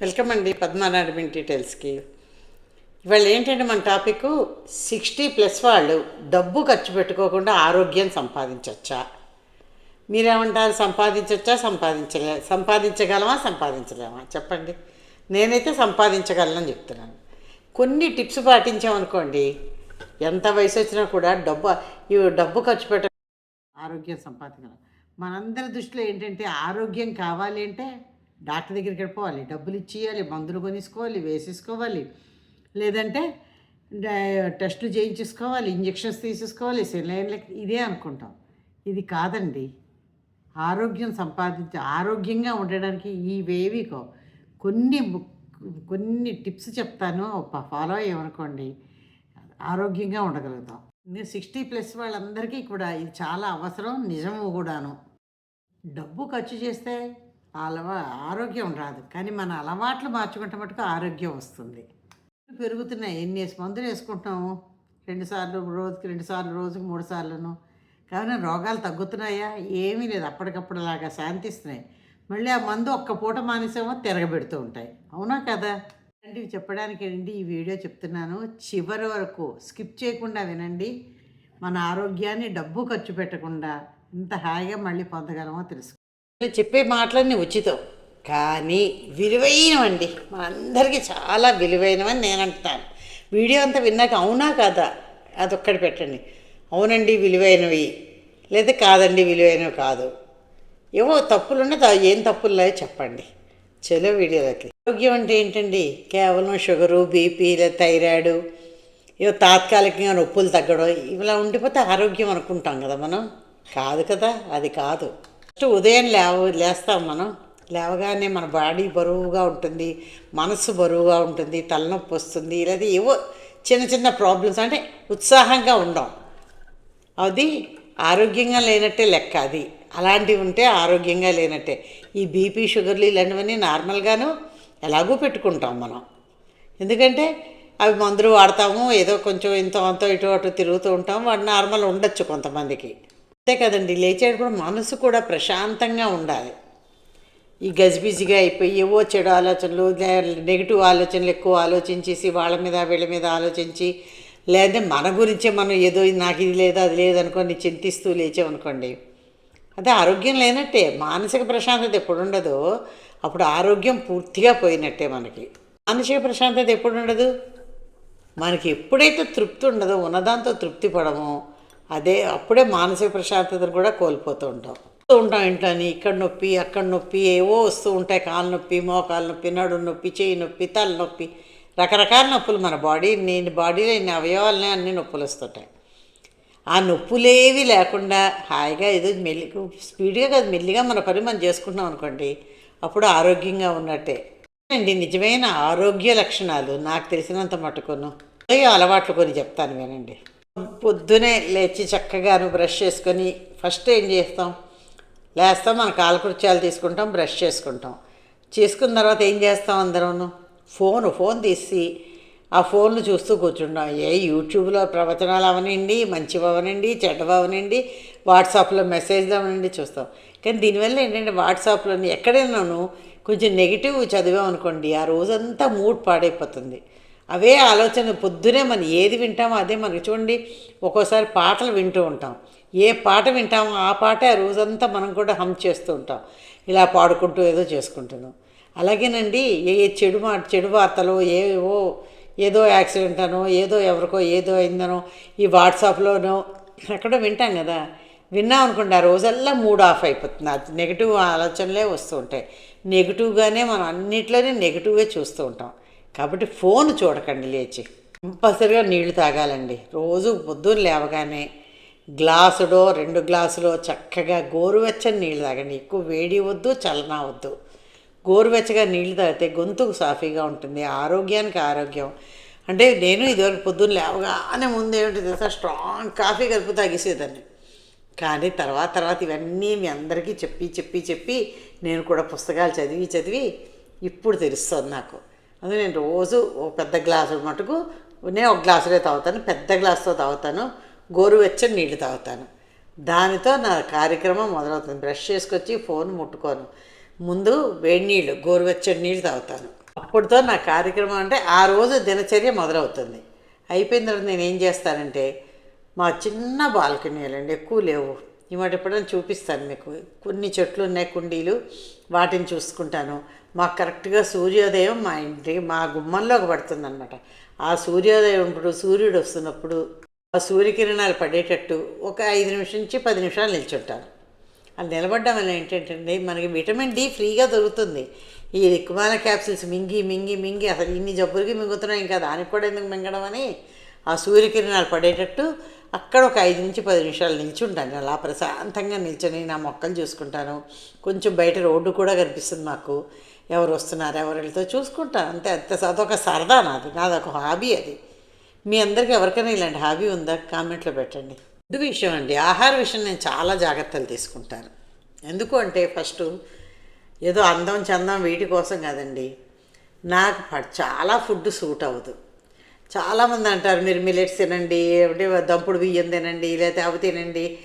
Welcome అండి పద్మనాభం డీటెయిల్స్కి ఇవాళ ఏంటంటే మన టాపిక్ సిక్స్టీ ప్లస్ వాళ్ళు డబ్బు ఖర్చు పెట్టుకోకుండా ఆరోగ్యం సంపాదించవచ్చా మీరేమంటారు? సంపాదించవచ్చా సంపాదించలే సంపాదించగలమా? సంపాదించలేమా? చెప్పండి. నేనైతే సంపాదించగలనని చెప్తున్నాను. కొన్ని టిప్స్ పాటించామనుకోండి ఎంత వయసు వచ్చినా కూడా డబ్బు ఈ డబ్బు ఖర్చు పెట్ట ఆరోగ్యం సంపాదించగలం. మనందరి దృష్టిలో ఏంటంటే ఆరోగ్యం కావాలి అంటే డాక్టర్ దగ్గరికి వెళ్ళిపోవాలి. డబ్బులు ఇచ్చేయాలి మందులు కొనిసుకోవాలి వేసేసుకోవాలి. లేదంటే టెస్టులు చేయించేసుకోవాలి ఇంజెక్షన్స్ తీసేసుకోవాలి సెలైన్లు ఇదే అనుకుంటాం. ఇది కాదండి. ఆరోగ్యం సంపాదించ ఆరోగ్యంగా ఉండడానికి ఇవేవి వేవికో. కొన్ని కొన్ని టిప్స్ చెప్తాను. ఫాలో అయ్యామనుకోండి ఆరోగ్యంగా ఉండగలుగుతాం. నేను సిక్స్టీ ప్లస్ వాళ్ళందరికీ కూడా ఇది చాలా అవసరం నిజము కూడాను. డబ్బు ఖర్చు చేస్తే అలవా ఆరోగ్యం రాదు. కానీ మన అలవాట్లు మార్చుకుంటే మటుకు ఆరోగ్యం వస్తుంది. పెరుగుతున్నాయి. ఎన్ని వేసి మందులు వేసుకుంటున్నాము? రెండుసార్లు రోజుకి రెండుసార్లు రోజుకి మూడు సార్లును. కావున రోగాలు తగ్గుతున్నాయా? ఏమీ లేదు. అప్పటికప్పుడు లాగా శాంతిస్తున్నాయి. మళ్ళీ ఆ మందు ఒక్క పూట మానేసేమో తిరగబెడుతూ ఉంటాయి. అవునా కదా? ఇలాంటివి చెప్పడానికి అండి ఈ వీడియో చెప్తున్నాను. చివరి వరకు స్కిప్ చేయకుండా వినండి. మన ఆరోగ్యాన్ని డబ్బు ఖర్చు పెట్టకుండా ఇంత హాయిగా మళ్ళీ పొందగలమో తెలుసు. చెప్పే మాటలన్నీ ఉచితం. కానీ విలువైనవండి. మనందరికీ చాలా విలువైనవని నేను అంటున్నాను. వీడియో అంతా విన్నాక అవునా కాదా? అదొక్కటి పెట్టండి. అవునండి విలువైనవి. లేదా కాదండి విలువైనవి కాదు. ఏవో తప్పులున్నా తా- ఏం తప్పులు లేవో చెప్పండి. చలో వీడియోలోకి. ఆరోగ్యం అంటే ఏంటండి? కేవలం షుగరు బీపీ లేదా థైరాయిడ్ ఏవో తాత్కాలికంగా నొప్పులు తగ్గడం ఇలా ఉండిపోతే ఆరోగ్యం అనుకుంటాం కదా మనం. కాదు కదా? అది కాదు. ఫస్ట్ ఉదయం లేవ లేస్తాం మనం. లేవగానే మన బాడీ బరువుగా ఉంటుంది మనసు బరువుగా ఉంటుంది తలనొప్పి వస్తుంది లేదా ఏవో చిన్న చిన్న ప్రాబ్లమ్స్ అంటే ఉత్సాహంగా ఉండం. అది ఆరోగ్యంగా లేనట్టే లెక్క అది. అలాంటివి ఉంటే ఆరోగ్యంగా లేనట్టే. ఈ బీపీ షుగర్లు ఇలాంటివన్నీ నార్మల్గాను ఎలాగూ పెట్టుకుంటాం మనం. ఎందుకంటే అవి మందులు వాడతాము ఏదో కొంచెం ఇంత అంత ఇటు అటు తిరుగుతూ ఉంటాం వాడు నార్మల్ ఉండొచ్చు కొంతమందికి. అంతే కదండి లేచేటప్పుడు మనసు కూడా ప్రశాంతంగా ఉండాలి. ఈ గజిబిజిగా అయిపోయి ఏవో చెడు ఆలోచనలు నెగిటివ్ ఆలోచనలు ఎక్కువ ఆలోచించేసి వాళ్ళ మీద వీళ్ళ మీద ఆలోచించి లేదంటే మన గురించే మనం ఏదో నాకు ఇది లేదు అది లేదనుకోండి చింతిస్తూ లేచామనుకోండి అదే ఆరోగ్యం లేనట్టే మానసిక ప్రశాంతత ఎప్పుడు ఉండదో అప్పుడు ఆరోగ్యం పూర్తిగా పోయినట్టే మనకి. మానసిక ప్రశాంతత ఎప్పుడు ఉండదు మనకి ఎప్పుడైతే తృప్తి ఉండదో ఉన్నదాంతో తృప్తి పడమో అదే అప్పుడే మానసిక ప్రశాంతతను కూడా కోల్పోతూ ఉంటాం. ఉంటాం ఇంట్లోని ఇక్కడ నొప్పి అక్కడ నొప్పి ఏవో వస్తూ ఉంటాయి కాలు నొప్పి మోకాలు నొప్పి నడు నొప్పి చేయి నొప్పి తల నొప్పి. రకరకాల నొప్పులు మన బాడీ నేను బాడీలో ఇన్ని అవయవాలనే అన్ని నొప్పులు వస్తుంటాయి. ఆ నొప్పులేవి లేకుండా హాయిగా ఏదో మెల్లి స్పీడ్గా కాదు మెల్లిగా మన పని మనం చేసుకుంటున్నాం అనుకోండి అప్పుడు ఆరోగ్యంగా ఉన్నట్టే. అండి నిజమైన ఆరోగ్య లక్షణాలు నాకు తెలిసినంత మటుకును. అలవాట్లు కొన్ని చెప్తాను వినండి. పొద్దునే లేచి చక్కగా బ్రష్ చేసుకొని ఫస్ట్ ఏం చేస్తాం? లేస్తాం మన కాలకృత్యాలు తీసుకుంటాం బ్రష్ చేసుకుంటాం. చేసుకున్న తర్వాత ఏం చేస్తాం అందరూను? ఫోన్ ఫోన్ తీసి ఆ ఫోన్లు చూస్తూ కూర్చుంటాం. ఏ యూట్యూబ్లో ప్రవచనాలు అవనండి మంచివి అవనండి చెడ్డవి అవనండి వాట్సాప్లో మెసేజ్లు అవనండి చూస్తాం. కానీ దీనివల్ల ఏంటంటే వాట్సాప్లోని ఎక్కడైనాను కొంచెం నెగిటివ్ చదివామనుకోండి ఆ రోజంతా మూడ్ పాడైపోతుంది. అవే ఆలోచన పొద్దునే మనం ఏది వింటామో అదే మనకి చూడండి ఒక్కోసారి పాటలు వింటూ ఉంటాం. ఏ పాట వింటామో ఆ పాటే ఆ రోజంతా మనం కూడా హమ్ చేస్తూ ఉంటాం. ఇలా పాడుకుంటూ ఏదో చేసుకుంటున్నాం. అలాగేనండి ఏ ఏ చెడు మా చెడు వార్తలు ఏవో ఏదో యాక్సిడెంట్ అనో ఏదో ఎవరికో ఏదో అయిందనో ఈ వాట్సాప్లోనో ఎక్కడో వింటాం కదా. విన్నాం అనుకోండి ఆ రోజల్లా మూడ్ ఆఫ్ అయిపోతుంది. అది నెగిటివ్ ఆలోచనలే వస్తూ ఉంటాయి. నెగిటివ్గానే మనం అన్నిట్లోనే నెగిటివ్గా చూస్తూ ఉంటాం. కాబట్టి ఫోన్ చూడకండి లేచి. కంపల్సరిగా నీళ్ళు తాగాలండి. రోజు పొద్దున్న లేవగానే గ్లాసుడో రెండు గ్లాసులో చక్కగా గోరువెచ్చని నీళ్ళు తాగండి. ఎక్కువ వేడి వద్దు చలనా వద్దు. గోరువెచ్చగా నీళ్ళు తాగితే గొంతుకు సాఫీగా ఉంటుంది ఆరోగ్యానికి ఆరోగ్యం. అంటే నేను ఇదివరకు పొద్దున్న లేవగానే ముందు ఏమిటి తెలుసా? స్ట్రాంగ్ కాఫీ కలిపి తాగేసేదాన్ని. కానీ తర్వాత తర్వాత ఇవన్నీ మీ అందరికీ చెప్పి చెప్పి చెప్పి నేను కూడా పుస్తకాలు చదివి చదివి ఇప్పుడు తెలుస్తుంది నాకు. అందుకే నేను రోజు ఒక పెద్ద గ్లాసు మటుకు నేను ఒక గ్లాసులే తాగుతాను పెద్ద గ్లాసుతో తాగుతాను గోరువెచ్చని నీళ్ళు తాగుతాను. దానితో నా కార్యక్రమం మొదలవుతుంది. బ్రష్ చేసుకొచ్చి ఫోన్ ముట్టుకోను. ముందు వేడి నీళ్ళు గోరువెచ్చని నీళ్ళు తాగుతాను. అప్పుడుతో నా కార్యక్రమం అంటే ఆ రోజు దినచర్య మొదలవుతుంది. అయిపోయిన తర్వాత నేను ఏం చేస్తానంటే మా చిన్న బాల్కనీలండి ఎక్కువ లేవు. ఈ మాట ఎప్పుడైనా చూపిస్తాను మీకు. కొన్ని చెట్లు ఉన్నాయి కుండీలు వాటిని చూసుకుంటాను. మాకు కరెక్ట్గా సూర్యోదయం మా ఇంటి మా గుమ్మంలోకి పడుతుందన్నమాట. ఆ సూర్యోదయం ఇప్పుడు సూర్యుడు వస్తున్నప్పుడు ఆ సూర్యకిరణాలు పడేటట్టు ఒక ఐదు నిమిషం నుంచి పది నిమిషాలు నిల్చుంటాను అది నిలబడ్డం వల్ల ఏంటంటే మనకి విటమిన్ డి ఫ్రీగా దొరుకుతుంది. ఈ రిక్మాల క్యాప్సిల్స్ మింగి మింగి మింగి అసలు ఇన్ని జబ్బులకి మింగుతున్నాయి ఇంకా దానికి కూడా ఎందుకు మింగడం అని ఆ సూర్యకిరణాలు పడేటట్టు అక్కడ ఒక ఐదు నుంచి పది నిమిషాలు నిల్చుంటాను. అలా ప్రశాంతంగా నిల్చొని నా మొక్కలు చూసుకుంటాను. కొంచెం బయట రోడ్డు కూడా కనిపిస్తుంది మాకు. ఎవరు వస్తున్నారు ఎవరు వెళ్తే చూసుకుంటాను అంతే అంతే అదొక సరదా నాది నాదొక హాబీ అది. మీ అందరికీ ఎవరికైనా ఇలాంటి హాబీ ఉందా? కామెంట్లో పెట్టండి. ఫుడ్ విషయం అండి ఆహార విషయం నేను చాలా జాగ్రత్తలు తీసుకుంటాను. ఎందుకు అంటే ఫస్ట్ ఏదో అందం చందం వీటి కోసం కాదండి నాకు చాలా ఫుడ్ సూట్ అవ్వదు. చాలామంది అంటారు మీరు మిలెట్స్ తినండి అంటే దంపుడు బియ్యం తినండి లేకపోతే అవి తినండి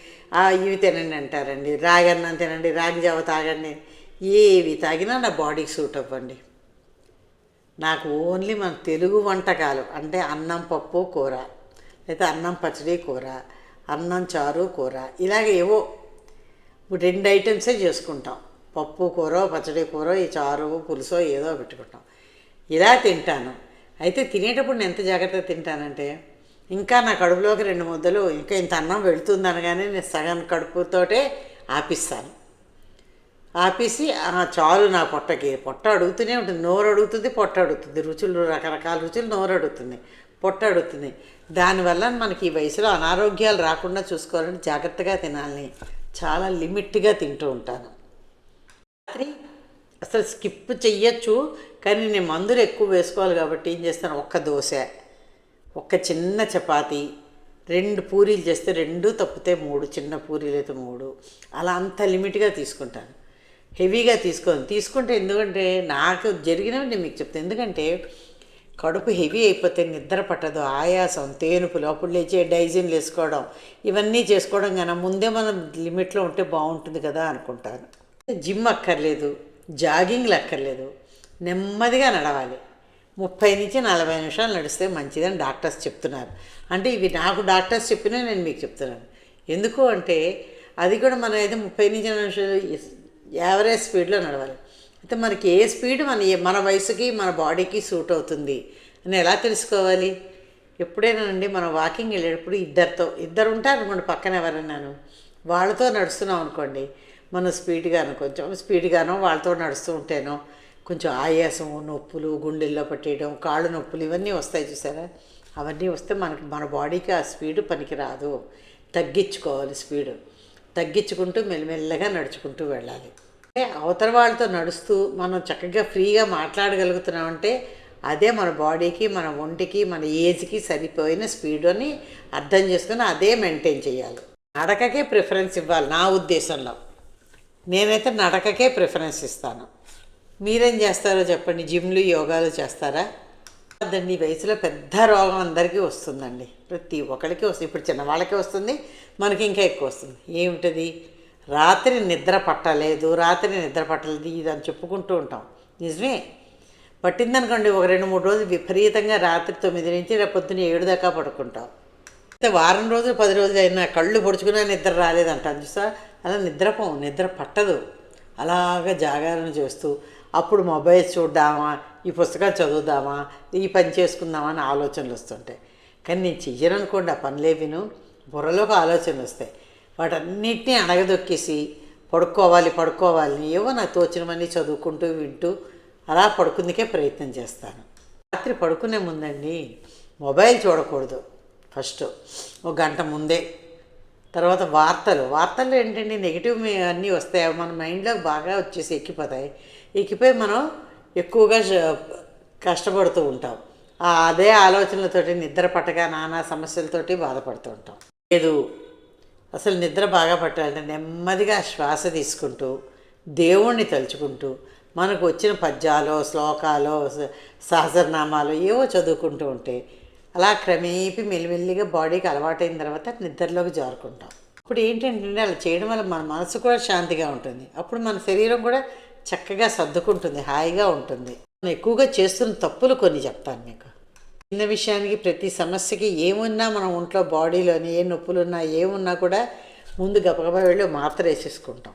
ఇవి తినండి అంటారండి. రాగి అన్నం తినండి రాగి జావ తాగండి. ఏవి తాగినా నా బాడీకి సూట్ అవ్వండి. నాకు ఓన్లీ మన తెలుగు వంటకాలు అంటే అన్నం పప్పు కూర లేదా అన్నం పచ్చడి కూర అన్నం చారు కూర ఇలాగ ఏవో ఇప్పుడు రెండు ఐటమ్సే చేసుకుంటాం. పప్పు కూర పచ్చడి కూర ఈ చారు పులుసో ఏదో పెట్టుకుంటాం. ఇలా తింటాను. అయితే తినేటప్పుడు నేను ఎంత జాగ్రత్తగా తింటానంటే ఇంకా నా కడుపులోకి రెండు ముద్దలు ఇంకా ఇంత అన్నం వెళుతుంది అనగానే నేను సగం కడుపుతోటే ఆపిస్తాను. ఆపేసి చాలు నా పొట్టకి. పొట్ట అడుగుతూనే ఉంటుంది. నోరు అడుగుతుంది పొట్ట అడుగుతుంది. రుచులు రకరకాల రుచులు నోరు అడుగుతుంది పొట్ట అడుగుతుంది. దానివల్ల మనకి ఈ వయసులో అనారోగ్యాలు రాకుండా చూసుకోవాలని జాగ్రత్తగా తినాలని చాలా లిమిట్గా తింటూ ఉంటాను. రాత్రి అసలు స్కిప్ చెయ్యొచ్చు కానీ నేను మందులు ఎక్కువ వేసుకోవాలి కాబట్టి ఏం చేస్తాను? ఒక్క దోశ ఒక్క చిన్న చపాతి రెండు పూరీలు చేస్తే రెండు తప్పితే మూడు చిన్న పూరీలు అయితే మూడు. అలా అంత లిమిట్గా తీసుకుంటాను. హెవీగా తీసుకోను. తీసుకుంటే ఎందుకంటే నాకు జరిగినవి నేను మీకు చెప్తాను ఎందుకంటే కడుపు హెవీ అయిపోతే నిద్ర పట్టదు ఆయాసం తేనుపులు అప్పుడు లేచే డైజిన్లు వేసుకోవడం ఇవన్నీ చేసుకోవడం కన్నా ముందే మనం లిమిట్లో ఉంటే బాగుంటుంది కదా అనుకుంటాను. జిమ్ అక్కర్లేదు జాగింగ్లు అక్కర్లేదు నెమ్మదిగా నడవాలి. ముప్పై నుంచి నలభై నిమిషాలు నడిస్తే మంచిదని డాక్టర్స్ చెప్తున్నారు. అంటే ఇవి నాకు డాక్టర్స్ చెప్పినా నేను మీకు చెప్తున్నాను. ఎందుకు అంటే అది కూడా మనం అయితే ముప్పై నుంచి నలభై నిమిషాలు యావరేజ్ స్పీడ్లో నడవాలి. అయితే మనకి ఏ స్పీడ్ మన మన వయసుకి మన బాడీకి సూట్ అవుతుంది అని ఎలా తెలుసుకోవాలి? ఎప్పుడైనానండి మనం వాకింగ్ వెళ్ళేటప్పుడు ఇద్దరితో ఇద్దరు ఉంటారు అనుకోండి పక్కన ఎవరన్నాను. వాళ్ళతో నడుస్తున్నాం అనుకోండి మనం స్పీడ్గాను కొంచెం స్పీడ్గానో వాళ్ళతో నడుస్తూ ఉంటేనో కొంచెం ఆయాసం నొప్పులు గుండెల్లో పట్టేయడం కాళ్ళు నొప్పులు ఇవన్నీ వస్తాయి చూసారా? అవన్నీ వస్తే మనకి మన బాడీకి ఆ స్పీడ్ పనికి రాదు తగ్గించుకోవాలి స్పీడు తగ్గించుకుంటూ మెల్లమెల్లగా నడుచుకుంటూ వెళ్ళాలి. అవతల వాళ్ళతో నడుస్తూ మనం చక్కగా ఫ్రీగా మాట్లాడగలుగుతున్నామంటే అదే మన బాడీకి మన ఒంటికి మన ఏజ్కి సరిపోయిన స్పీడ్ అని అర్థం చేసుకుని అదే మెయింటైన్ చేయాలి. నడకకే ప్రిఫరెన్స్ ఇవ్వాలి నా ఉద్దేశంలో. నేనైతే నడకకే ప్రిఫరెన్స్ ఇస్తాను. మీరేం చేస్తారో చెప్పండి. జిమ్లు యోగాలు చేస్తారా? అదండి ఈ వయసులో పెద్ద రోగం అందరికీ వస్తుందండి. ప్రతి ఒక్కరికి వస్తుంది. ఇప్పుడు చిన్నవాళ్ళకి వస్తుంది మనకి ఇంకా ఎక్కువ వస్తుంది. ఏమిటది? రాత్రి నిద్ర పట్టలేదు రాత్రి నిద్ర పట్టలేదు ఇది అని చెప్పుకుంటూ ఉంటాం. నిజమే. పట్టిందనుకోండి ఒక రెండు మూడు రోజులు విపరీతంగా రాత్రి తొమ్మిది నుంచి రేపు పొద్దున్న ఏడు దాకా పడుకుంటాం. అయితే వారం రోజులు పది రోజులు అయినా కళ్ళు పొడుచుకున్నా నిద్ర రాలేదంట చూసా? అలా నిద్రపోం నిద్ర పట్టదు. అలాగ జాగారణ చేస్తూ అప్పుడు మొబైల్ చూద్దామా ఈ పుస్తకాలు చదువుదామా ఈ పని చేసుకుందామా అని ఆలోచనలు వస్తుంటాయి. కానీ నేను చెయ్యననుకోండి ఆ పనులే విను బుర్రలోకి ఆలోచనలు వస్తాయి. వాటన్నిటినీ అణగదొక్కేసి పడుకోవాలి పడుకోవాలి ఏవో నాకు తోచినవన్నీ చదువుకుంటూ వింటూ అలా పడుకుందుకే ప్రయత్నం చేస్తాను. రాత్రి పడుకునే ముందండి మొబైల్ చూడకూడదు ఫస్ట్ ఒక గంట ముందే. తర్వాత వార్తలు వార్తల్లో ఏంటంటే నెగిటివ్ అన్నీ వస్తాయి మన మైండ్లోకి బాగా వచ్చేసి ఎక్కిపోతాయి. ఎక్కిపోయి మనం ఎక్కువగా కష్టపడుతూ ఉంటాం. ఆ అదే ఆలోచనలతోటి నిద్ర పట్టగా నానా సమస్యలతోటి బాధపడుతూ ఉంటాం. లేదు అసలు నిద్ర బాగా పట్టాలంటే నెమ్మదిగా శ్వాస తీసుకుంటూ దేవుణ్ణి తలుచుకుంటూ మనకు వచ్చిన పద్యాలు శ్లోకాలు సహస్రనామాలు ఏవో చదువుకుంటూ ఉంటే అలా క్రమేపీ మెల్లిమెల్లిగా బాడీకి అలవాటైన తర్వాత నిద్రలోకి జారుకుంటాం. ఇప్పుడు ఏంటంటే అలా చేయడం వల్ల మన మనసు కూడా శాంతిగా ఉంటుంది. అప్పుడు మన శరీరం కూడా చక్కగా సర్దుకుంటుంది హాయిగా ఉంటుంది. మనం ఎక్కువగా చేస్తున్న తప్పులు కొన్ని చెప్తాను మీకు. చిన్న విషయానికి ప్రతి సమస్యకి ఏమున్నా మనం ఒంట్లో బాడీలోని ఏ నొప్పులున్నా ఏమున్నా కూడా ముందు గబగబా వెళ్ళి మాత్ర వేసేసుకుంటాం.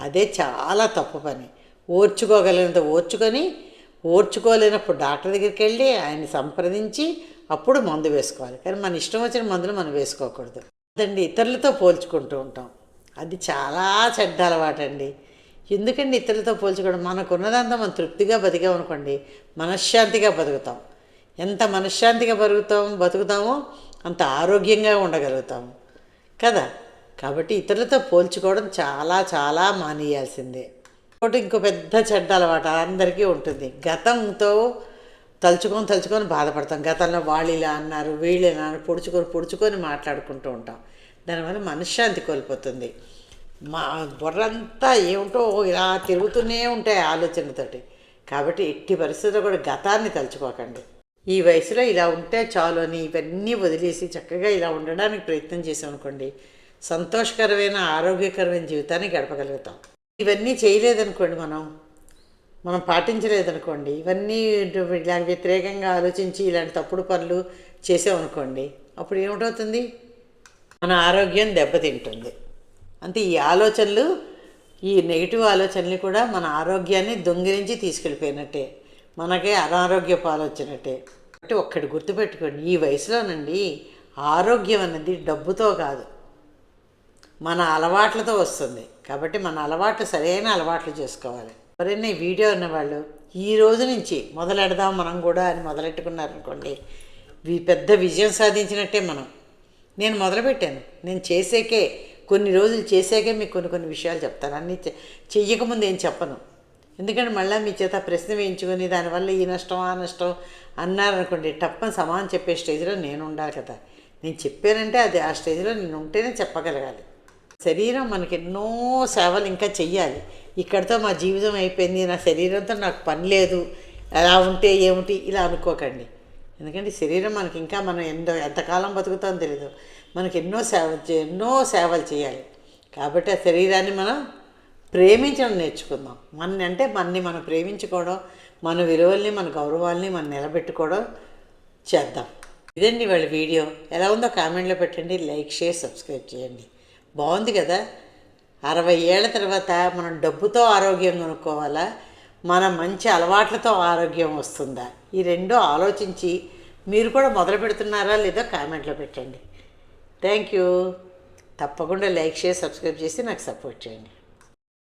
అదే చాలా తప్పు పని. ఓర్చుకోగలిగినంత ఓర్చుకొని ఓర్చుకోలేనప్పుడు డాక్టర్ దగ్గరికి వెళ్ళి ఆయన్ని సంప్రదించి అప్పుడు మందు వేసుకోవాలి. కానీ మన ఇష్టం వచ్చిన మందులు మనం వేసుకోకూడదు. అదండి ఇతరులతో పోల్చుకుంటూ ఉంటాం. అది చాలా చెడ్డ అలవాటండి. ఎందుకండి ఇతరులతో పోల్చుకోవడం? మనకున్నదంతా మనం తృప్తిగా బతికామనుకోండి మనశ్శాంతిగా బతుకుతాం. ఎంత మనశ్శాంతిగా బతుకుతాం బతుకుతామో అంత ఆరోగ్యంగా ఉండగలుగుతాము కదా? కాబట్టి ఇతరులతో పోల్చుకోవడం చాలా చాలా మానేయాల్సిందే. ఇంకోటి ఇంకో పెద్ద చెడ్డ అలవాటు అందరికీ ఉంటుంది. గతంతో తలుచుకొని తలుచుకొని బాధపడతాం. గతంలో వాళ్ళు ఇలా అన్నారు వీళ్ళు ఇలా అన్నారు పొడుచుకొని పొడుచుకొని మాట్లాడుకుంటూ ఉంటాం. దానివల్ల మనశ్శాంతి కోల్పోతుంది. మా బుర్రంతా ఏమిటో ఇలా తిరుగుతూనే ఉంటాయి ఆలోచనతోటి కాబట్టి ఎట్టి పరిస్థితుల్లో కూడా గతాన్ని తలుచుకోకండి. ఈ వయసులో ఇలా ఉంటే చాలు అని ఇవన్నీ వదిలేసి చక్కగా ఇలా ఉండడానికి ప్రయత్నం చేసామనుకోండి సంతోషకరమైన ఆరోగ్యకరమైన జీవితాన్ని గడపగలుగుతాం. ఇవన్నీ చేయలేదనుకోండి మనం మనం పాటించలేదనుకోండి ఇవన్నీ ఇలా వ్యతిరేకంగా ఆలోచించి ఇలాంటి తప్పుడు పనులు చేసామనుకోండి అప్పుడు ఏమిటవుతుంది మన ఆరోగ్యం దెబ్బతింటుంది. అంతే ఈ ఆలోచనలు ఈ నెగిటివ్ ఆలోచనలు కూడా మన ఆరోగ్యాన్ని దొంగిలించి తీసుకెళ్ళిపోయినట్టే. మనకే అనారోగ్య పాలొచ్చినట్టే. కాబట్టి ఒక్కటి గుర్తుపెట్టుకోండి ఈ వయసులోనండి ఆరోగ్యం అన్నది డబ్బుతో కాదు. మన అలవాట్లతో వస్తుంది. కాబట్టి మన అలవాట్లు సరైన అలవాట్లు చేసుకోవాలి. ఎవరైనా ఈ వీడియో ఉన్నవాళ్ళు ఈ రోజు నుంచి మొదలెడదాం మనం కూడా అని మొదలెట్టుకున్నారనుకోండి వి పెద్ద విజయం సాధించినట్టే మనం. నేను మొదలుపెట్టాను. నేను చేసేకే కొన్ని రోజులు చేసాకే మీకు కొన్ని కొన్ని విషయాలు చెప్తాను. అన్నీ చె- చెయ్యకముందు ఏం చెప్పను. ఎందుకంటే మళ్ళీ మీ చేత ప్రశ్న వేయించుకొని దానివల్ల ఈ నష్టం ఆ నష్టం అన్నారనుకోండి టప్పని సమానం చెప్పే స్టేజ్లో నేను ఉండాలి కదా. నేను చెప్పానంటే అది ఆ స్టేజ్లో నేను ఉంటేనే చెప్పగలగాలి. శరీరం మనకి ఎన్నో సేవలు ఇంకా చెయ్యాలి. ఇక్కడితో మా జీవితం అయిపోయింది నా శరీరంతో నాకు పని లేదు ఎలా ఉంటే ఏమిటి? ఇలా అనుకోకండి. ఎందుకంటే శరీరం మనకి ఇంకా మనం ఎంతో ఎంతకాలం బతుకుతామో తెలియదు మనకి ఎన్నో సేవ ఎన్నో సేవలు చేయాలి కాబట్టి ఆ శరీరాన్ని మనం ప్రేమించడం నేర్చుకుందాం. మన అంటే మనని మనం ప్రేమించుకోవడం మన విలువల్ని మన గౌరవాల్ని మనం నిలబెట్టుకోవడం చేద్దాం. ఇదండి వాళ్ళ వీడియో. ఎలా ఉందో కామెంట్లో పెట్టండి లైక్ షేర్ సబ్స్క్రైబ్ చేయండి. బాగుంది కదా? అరవై ఏళ్ళ తర్వాత మనం డబ్బుతో ఆరోగ్యం కొనుక్కోవాలా? మన మంచి అలవాట్లతో ఆరోగ్యం వస్తుందా? ఈ రెండో ఆలోచించి మీరు కూడా మొదలు పెడుతున్నారా లేదో కామెంట్లో పెట్టండి. Thank you. తప్పకుండా లైక్ షేర్ సబ్స్క్రైబ్ చేసి నాకు సపోర్ట్ చేయండి.